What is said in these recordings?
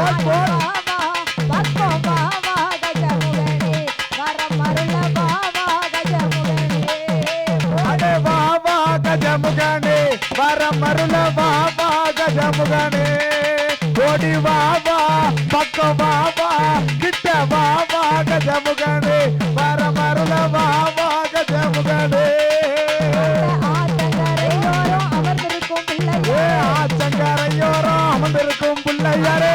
Boat, boat. பக்கம் பாவா கஜமுகனே வரமருள பாவா கஜமுகனே அடே வா வா கஜமுகனே வர மருள வா வா கஜமுகனே ஓடி வா வா பக்கம் வா வா கிட்ட வா வா கஜமுகனே வர மருள வா வா கஜமுகனே ஆத்தங்கரையோரம் அமர்ந்திருக்கும் ஏ பிள்ளையே ஆச்சங்கரையோரம் அமர்ந்திருக்கும் பிள்ளையாரே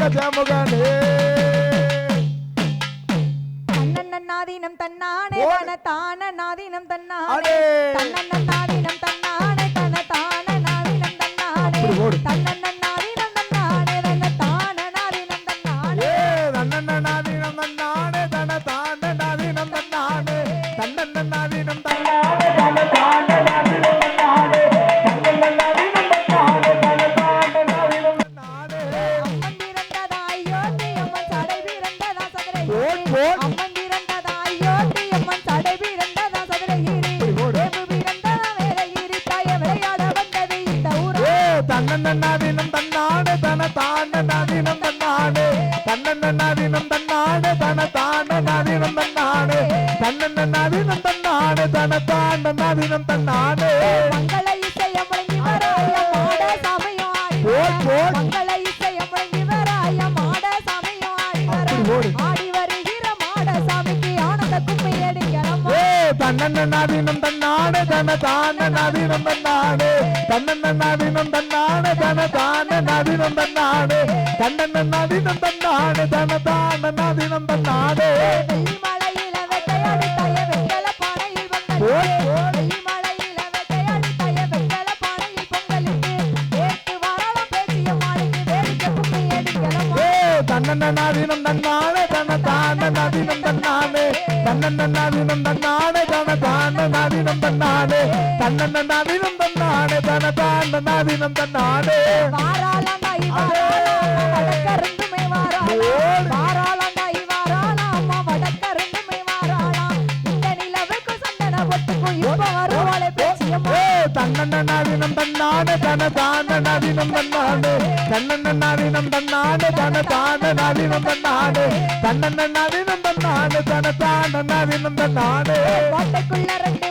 கஜமுகனே தன்னன்னாதீனம் தன்னானே. தன தான நாதீனம் தன்னானே. தன்னன்னாதீனம் ஓட். அம்மன் பிறந்ததா அயோத்தி அம்மன் சடை பிறந்ததா சதுரகிரி. தேவு பிறந்ததா வேலகிரி தாய விளையாட வந்தது இந்த ஊரா. தன்னன்னாதீனம் தன்னானே தன தான நாதீனம் தன்னானே தன்னன்னாதீனம் தன்னானே தன தான நாதீனம் தன்னானே தன்னன்னாதீனம் தன்னானே தன தான நாதீனம் ஏ தன்னன்னாதீனம் தன்னானே தன தான நாதீனம் தன்னானே. தன்னன்னாதீனம் தன்னானே தன தான நாதீனம் தன்னானே. தன்னன்னாதீனம் தன்னானே தன தான நாதீனம் தன்னானே. தன்னானே தன்னன்னாதீனம் தன்னானே தன தான நாதீனம் தன்னானே தன்னன்னாதீனம் தன்னானே தன தான நாதீனம் தன்னானே வாராளந்தாய் வாராளா வடக்கருந்துமே வாராளா ஓடு. ஏ தன்னன்னாதீனம் தன்னானே தன தான நாதீனம் தன்னானே தன்னன்னாதீனம் தன்னானே தன தான நாதீனம் தன்னானே தன்னன்னாதீனம் தன்னானே தன தான நாதீனம் தன்னானே கோட்டைக்குள்ள ரெண்டு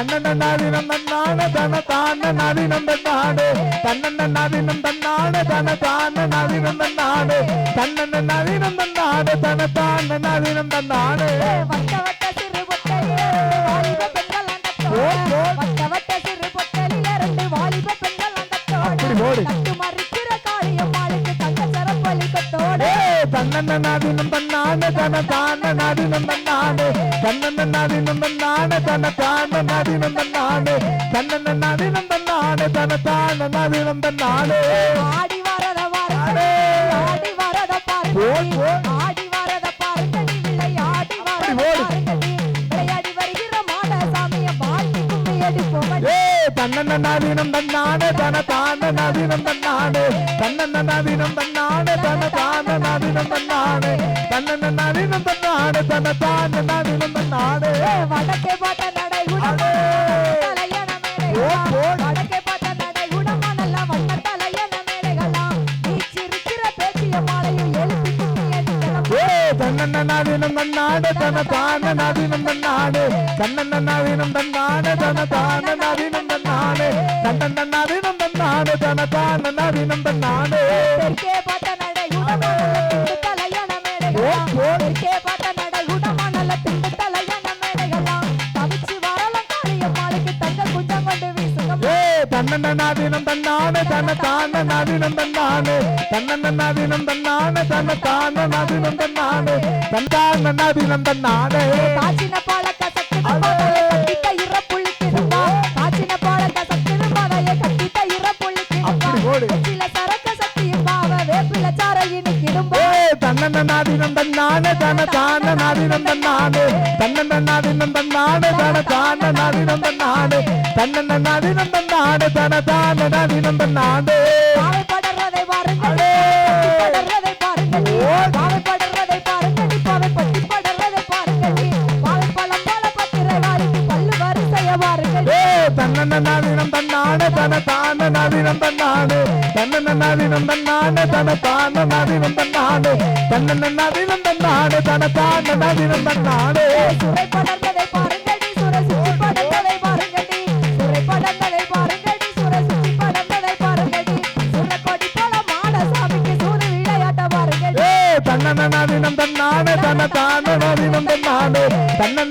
ஏ தன்னன்னாதீனம் தன்னானே தன தான நாதீனம் தன்னானே தன்னன்னாதீனம் தன்னான தன தான நாதீனம் தன்னானே தன்னன்னாதீனம் தன்னாடு தன தான நரினம் தன்னாடு வட்ட வட்ட சிறு பொட்டலில வாலிப பெண்கள் ஓ, வட்ட வட்ட சிறு ரெண்டு வாலிப பெண்கள் தட்டு மறிக்கிற காளியம்மாளுக்கு தங்க சரப்பலி தன தான நரினம் தன்னன்னாதீனம் தன்னானே தன தான நாதீனம் தன்னானே தன்னன்னாதீனம் தன்னானே தன தான நாதீனம் தன்னானே ஆடி வரத வாரதடி ஆடி வரத ஓடு, ஆடி வரத பாருங்கடி விளையாடி வரத விளையாடி வருகிற மாட சாமிய கும்மி ஏ தன்னன்னாதீனம் தன்னானே தன தான தன தான நாடு தன தான நம்ம நாடு வடக்கே பார்த்த நடை குடமா அடே. வடக்கே பார்த்த நடை குடமா நல்ல வண்ண தலையன மேடைகளாம் நீச்சிருக்கிற பேச்சிய மாலையும் எழுப்பி கும்மி நாவினம் ஏ தன்னன்னாதீனம் தன்னானே தன தன தான நதினம் தன்னானே தன்னன்ன நதினம் தன்னானே தன தான நதினம் தன்னானே தன்னன்ன நதினம் தன்னானே தன தான நதினம் தன்னானே தெற்கே பார்த்த தன்னானே தன தான நதினம் தன்னானே தன்னன்ன நதினம் தன்னானே தன தான நதினம் தன்னானே தந்தான நதினம் தன்னானே காச்சின பாலக்க சக்குது பாதைய கட்டித்த இற புள்ளிக்கிடும்பா காச்சின இற அப்படி. சில சரக்க பாவ வேப்பில சார இனிக்கிடும்பா ஏ தன்னன்ன நாதினம் தன்னானே தன தான நாதினம் தன்னானே தன்னன்ன நாதினம் தன்னானே தன தான நாதினம் தன்னானே தன்னன்ன தன தான நாதினம் தன்னானே பாவை படர்றதை பாருங்கடி பட்டி படர்றதை பாருங்கடி பாவை படர்றதை பாருங்கடி பாவை பழம் போல பத்திரை வாரிக்கு பல்லு வரிசைய நாதினம் தன்னானே. தன தான நாதினம் தன்னானே தன்னானே தன தான நாதினம் தன்னானே. தன்னன்ன நாதினம் தன்னானே தன தான நாதினம் தன்னானே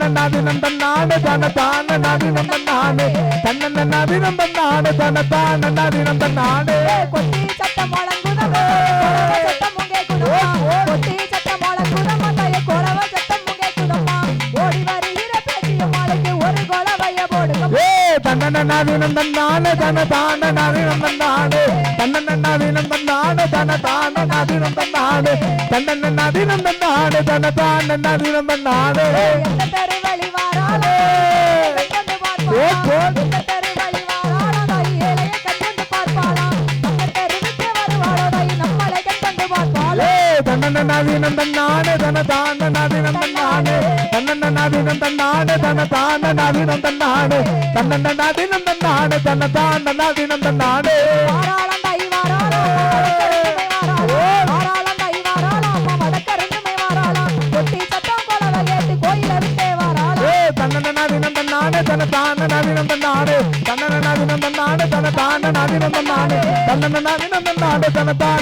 தன்னன்ன நாதினம் தன்னானே தன தான நாதினம் தன்னானே தன்னன்ன நாதினம் தன்னானே தன தான கொட்டி சட்டம் முழங்குதமா சட்டம் உங்கே குடும்பம் கொட்டி தன்னன்ன நாதினம் தன்னானே தன தான நாதினம் தன்னானே தன்னன்ன நாதினம் தன்னானே தன தான நாதினம் தன்னானே தன்னன்ன நாதினம் தன்னானே தன தான ஓ, பார்ப்பாளா வடக்கருந்துமை வாராளோ வாராளம் தாய் வாராளோ அம்மா வடக்கருந்துமை வாராளோ கொட்டி சத்தம் கொலவை கேட்டு கோயில விட்டே வாராளோ ஏ தன்னன்ன நாதினம் தன தான நாதினம் தன்னானே தன்னன்ன நாதினம் தன்னானே தன தான நாதினம் தன்னானே தன தான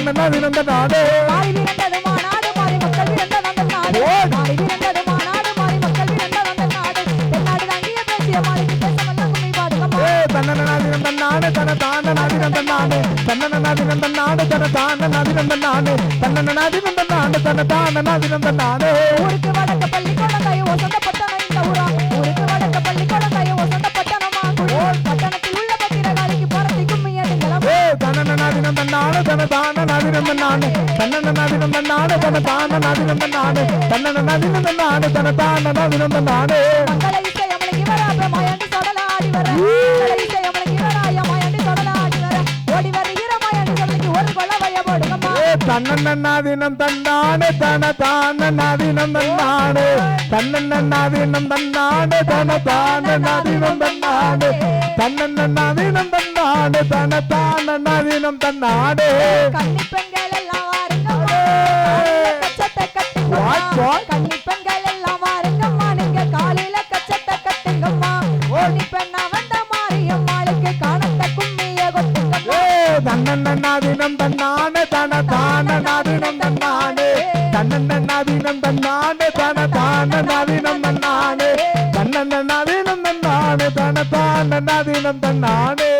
தன தான நாதினம் தன்னானே தன்னன்ன நாதினம் தன்னானே தன தான நாதினம் தன்னானே ஊருக்கு வடக்க பள்ளி குழந்தைய ஒசந்த பட்டணம் இந்த ஊரா. ஊருக்கு வடக்க பள்ளி குழந்தைய ஒசந்த பட்டணமா? பட்டணத்தில் உள்ள பத்திரகாளிக்கு பரத்தி கும்மி எடுங்களம் ஏ தன்னன்ன நாதினம் தன்னானே தன நாதினம் தன்னானே தன தான நாதினம் தன்னானே தன்னன்ன நாதினம் தன்னானே தன மங்கள இசை அமலங்கி வர அப்ப போடுங்கம்மா ஏ தன்னன்ன நாதினம் தன்னானே தன தான நாதினம் தன்னானே தன்னன்ன நாதினம் தன்னானே தன தான நாதினம் தன்னானே தன்னன்ன நாதினம் தன்னானே தன தான நாதினம் தன்னானே கன்னி பெண்கள் எல்லாம் வாருங்கம்மா கச்சத்தை கொட்டுங்கம்மா ஏ தன்னானே தன தான நாதினம் தன்னானே தன்னன்ன நாதினம் தன்னானே தன தான நாதினம் தன்னானே தன்னன்ன தன்னானே தன தான நாதினம் தன்னானே